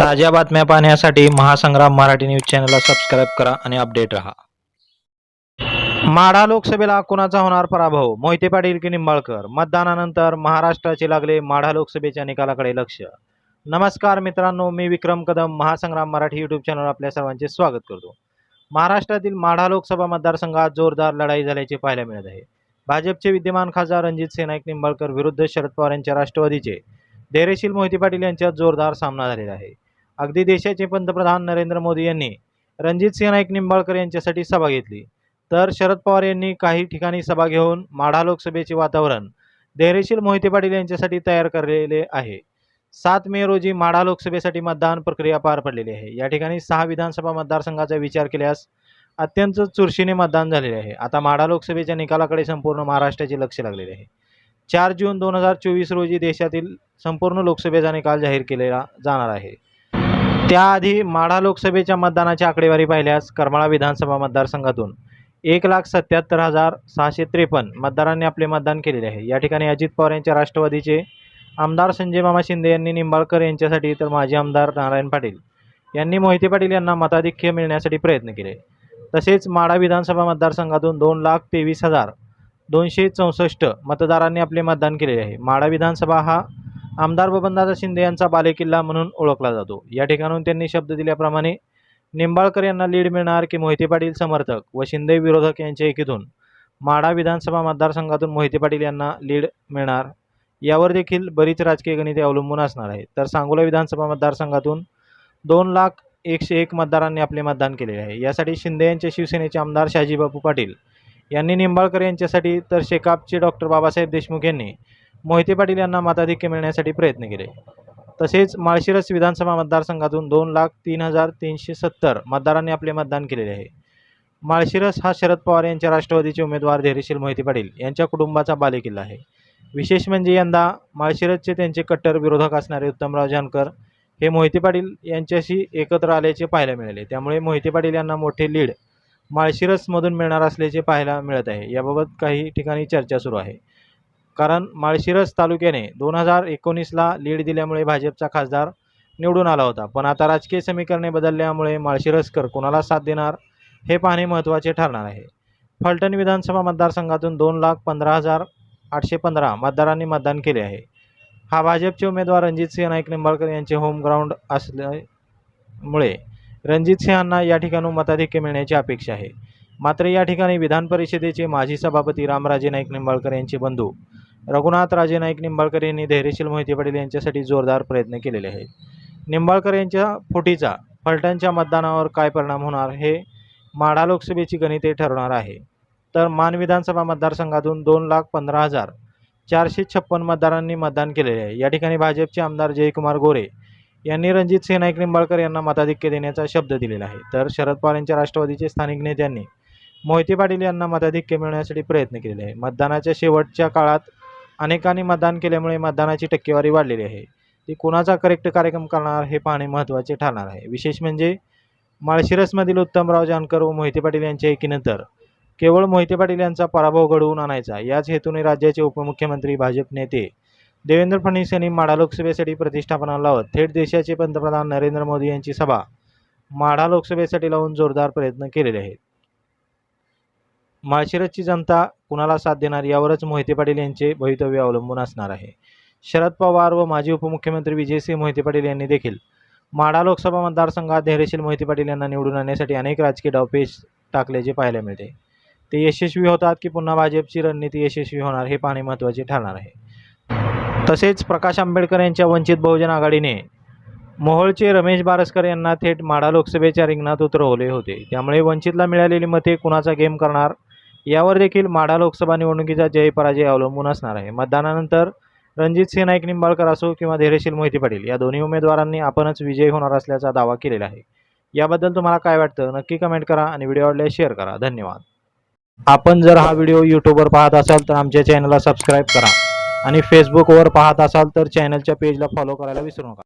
ताज्या बातम्या पाहण्यासाठी महासंग्राम मराठी न्यूज चॅनलला सबस्क्राईब करा आणि अपडेट राहा. माढा लोकसभेला कुणाचा होणार पराभव? मोहिते पाटील की निंबाळकर? मतदानानंतर महाराष्ट्राचे लागले माढा लोकसभेच्या निकालाकडे लक्ष. नमस्कार मित्रांनो मी विक्रम कदम महासंग्राम मराठी यूट्यूब चॅनल आपल्या सर्वांचे स्वागत करतो. महाराष्ट्रातील माढा लोकसभा मतदारसंघात जोरदार लढाई झाल्याचे पाहायला मिळत आहे. भाजपचे विद्यमान खासदार रणजित सेनाईक निंबाळकर विरुद्ध शरद पवार यांच्या राष्ट्रवादीचे. धैर्यशील मोहिते पाटील यांच्यात जोरदार सामना झालेला आहे. अगदी देशाचे पंतप्रधान नरेंद्र मोदी यांनी रणजित सिंह नाईक निंबाळकर यांच्यासाठी सभा घेतली. तर शरद पवार यांनी काही ठिकाणी सभा घेऊन माढा लोकसभेचे वातावरण धैर्यशील मोहिते पाटील यांच्यासाठी तयार करलेले आहे. सात मे रोजी माढा लोकसभेसाठी मतदान प्रक्रिया पार पडलेली आहे. या ठिकाणी सहा विधानसभा मतदारसंघाचा विचार केल्यास अत्यंत चुरशीने मतदान झालेले आहे. आता माढा लोकसभेच्या निकालाकडे संपूर्ण महाराष्ट्राचे लक्ष लागलेले आहे. चार जून दोन हजार चोवीस रोजी देशातील संपूर्ण लोकसभेचा निकाल जाहीर केलेला जाणार आहे. त्याआधी माढा लोकसभेच्या मतदानाची आकडेवारी पाहिल्यास करमाळा विधानसभा मतदारसंघातून एक लाख सत्याहत्तर हजार सहाशे त्रेपन्न मतदारांनी आपले मतदान केलेले आहे. या ठिकाणी अजित पवार यांच्या राष्ट्रवादीचे आमदार संजय मामा शिंदे यांनी निंबाळकर यांच्यासाठी तर माजी आमदार नारायण पाटील यांनी मोहिते पाटील यांना मताधिक्य मिळण्यासाठी प्रयत्न केले. तसेच माढा विधानसभा मतदारसंघातून दोन लाख तेवीस हजार दोनशे चौसष्ट मतदारांनी आपले मतदान केलेले आहे. माढा विधानसभा हा आमदार बबनदादा शिंदे यांचा बालेकिल्ला म्हणून ओळखला जातो. या ठिकाणून त्यांनी शब्द दिल्याप्रमाणे निंबाळकर यांना लीड मिळणार की मोहिते पाटील समर्थक व शिंदे विरोधक यांच्या एकीतून? माढा विधानसभा मतदारसंघातून मोहिते पाटील यांना लीड मिळणार? यावर देखील बरीच राजकीय गणिते अवलंबून असणार आहे तर सांगोला विधानसभा मतदारसंघातून दोन लाख एकशे एक मतदारांनी आपले मतदान केलेले आहे. यासाठी शिंदे यांचे शिवसेनेचे आमदार शहाजीबापू पाटील यांनी निंबाळकर यांच्यासाठी तर शेकापचे डॉक्टर बाबासाहेब देशमुख यांनी मोहिते पाटील यांना मताधिक्य मिळण्यासाठी प्रयत्न केले. तसेच माळशिरस विधानसभा मतदारसंघातून दोन लाख तीन हजार तीनशे सत्तर मतदारांनी आपले मतदान केलेले आहे. माळशिरस हा शरद पवार यांच्या राष्ट्रवादीचे उमेदवार धैर्यशील मोहिते पाटील यांच्या कुटुंबाचा बालेकिल्ला आहे. विशेष म्हणजे यंदा माळशिरसचे त्यांचे कट्टर विरोधक असणारे उत्तमराव जानकर हे मोहिते पाटील यांच्याशी एकत्र आल्याचे पाहायला मिळाले. त्यामुळे मोहिते पाटील यांना मोठे लीड माळशिरसमधून मिळणार असल्याचे पाहायला मिळत आहे. याबाबत काही ठिकाणी चर्चा सुरू आहे. कारण माळशिरस तालुक्याने दोन हजार एकोणीसला लीड दिल्यामुळे भाजपचा खासदार निवडून आला होता. पण आता राजकीय समीकरणे बदलल्यामुळे माळशिरसकर कोणाला साथ देणार हे पाहणे महत्त्वाचे ठरणार आहे. फलटण विधानसभा मतदारसंघातून दोन लाख पंधरा हजार आठशे पंधरा मतदारांनी मतदान केले आहे. हा भाजपचे उमेदवार रणजितसिंह नाईक निंबाळकर यांचे होम ग्राउंड असल्यामुळे रणजितसिंहांना या ठिकाणून मताधिक्य मिळण्याची अपेक्षा आहे. मात्र या ठिकाणी विधान परिषदेचे माजी सभापती रामराजे नाईक निंबाळकर यांचे बंधू रघुनाथ राजे नाईक निंबाळकर यांनी धैर्यशील मोहिते पाटील यांच्यासाठी जोरदार प्रयत्न केलेले आहेत. निंबाळकर यांच्या फुटीचा फलटणच्या मतदानावर काय परिणाम होणार हे माढा लोकसभेची गणिते ठरवणार आहे. तर मान विधानसभा मतदारसंघातून दोन लाख पंधरा हजार चारशे छप्पन मतदारांनी मतदान केलेले आहे. या ठिकाणी भाजपचे आमदार जयकुमार गोरे यांनी रणजित सिंह नाईक निंबाळकर यांना मताधिक्य देण्याचा शब्द दिलेला आहे. तर शरद पवार यांच्या राष्ट्रवादीचे स्थानिक नेत्यांनी मोहिते पाटील यांना मताधिक्य मिळवण्यासाठी प्रयत्न केलेले आहे. मतदानाच्या शेवटच्या काळात अनेकांनी मतदान केल्यामुळे मतदानाची टक्केवारी वाढलेली आहे. ती कोणाचा करेक्ट कार्यक्रम करणार हे पाहणे महत्त्वाचे ठरणार आहे. विशेष म्हणजे माळशिरसमधील उत्तमराव जानकर व मोहिते पाटील यांच्या एकीनंतर केवळ मोहिते पाटील यांचा पराभव घडवून आणायचा याच हेतूने राज्याचे उपमुख्यमंत्री भाजप नेते देवेंद्र फडणवीस यांनी माढा लोकसभेसाठी प्रतिष्ठापना लावत थेट देशाचे पंतप्रधान नरेंद्र मोदी यांची सभा माढा लोकसभेसाठी लावून जोरदार प्रयत्न केलेले आहेत. माळशिरसची जनता कुणाला साथ देणार यावरच मोहिते पाटील यांचे भवितव्य अवलंबून असणार आहे. शरद पवार व माजी उपमुख्यमंत्री विजयसिंह मोहिते पाटील यांनी देखील माढा लोकसभा मतदारसंघात धैर्यशील मोहिते पाटील यांना निवडून आणण्यासाठी अनेक राजकीय डावपेच टाकल्याचे पाहायला मिळते. ते यशस्वी होतात की पुन्हा भाजपची रणनीती यशस्वी होणार हे पाहणे महत्त्वाचे ठरणार आहे. तसेच प्रकाश आंबेडकर यांच्या वंचित बहुजन आघाडीने मोहोळचे रमेश बारसकर यांना थेट माढा लोकसभेच्या रिंगणात उतरवले होते. त्यामुळे वंचितला मिळालेली मते कुणाचा गेम करणार यावर देखील माढा लोकसभा निवडणुकीचा जय पराजय अवलंबून असणार आहे. मतदानानंतर रणजित सिंह नाईक निंबाळकर असो किंवा धैर्यशील मोहिती पाटील या दोन्ही उमेदवारांनी आपणच विजयी होणार असल्याचा दावा केलेला आहे. याबद्दल तुम्हाला काय वाटतं? नक्की कमेंट करा आणि व्हिडिओ आवडल्यास शेअर करा. धन्यवाद. आपण जर हा व्हिडिओ यूट्यूबवर पाहत असाल तर आमच्या चॅनलला सबस्क्राईब करा आणि फेसबुकवर पाहत असाल तर चॅनलच्या पेजला फॉलो करायला विसरू नका.